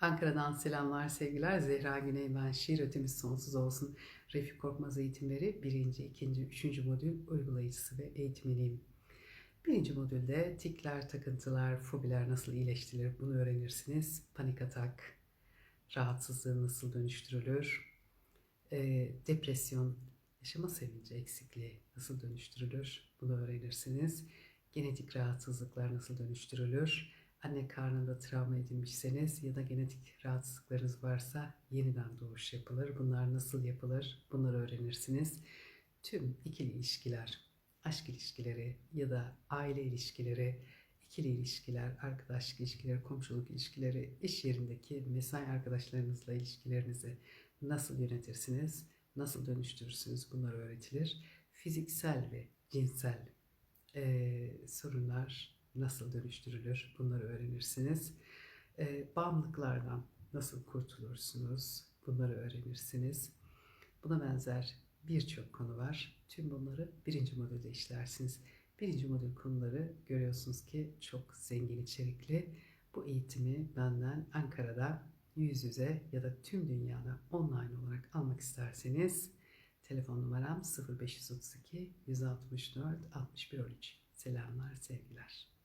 Ankara'dan selamlar, sevgiler. Zehra Güney ben. Şiir ötemiz sonsuz olsun. Refik Korkmaz eğitimleri 1. 2. 3. modül uygulayıcısı ve eğitmeniyim. Birinci modülde tikler, takıntılar, fobiler nasıl iyileştirilir bunu öğrenirsiniz. Panik atak, rahatsızlığı nasıl dönüştürülür, e, depresyon, yaşama sevinci eksikliği nasıl dönüştürülür bunu öğrenirsiniz. Genetik rahatsızlıklar nasıl dönüştürülür, anne karnında travma edinmişseniz ya da genetik rahatsızlıklarınız varsa yeniden doğuş yapılır. Bunlar nasıl yapılır? Bunları öğrenirsiniz. Tüm ikili ilişkiler, aşk ilişkileri ya da aile ilişkileri, ikili ilişkiler, arkadaşlık ilişkileri, komşuluk ilişkileri, iş yerindeki mesai arkadaşlarınızla ilişkilerinizi nasıl yönetirsiniz, nasıl dönüştürürsünüz bunlar öğretilir. Fiziksel ve cinsel eee, sorunlar nasıl dönüştürülür bunları öğrenirsiniz. Eee, bağımlılıklardan nasıl kurtulursunuz bunları öğrenirsiniz. Buna benzer birçok konu var. Tüm bunları birinci modülde işlersiniz. Birinci modül konuları görüyorsunuz ki çok zengin içerikli. Bu eğitimi benden Ankara'da yüz yüze ya da tüm dünyada online olarak almak isterseniz telefon numaram 0532 164 61 13. Selamlar, sevgiler.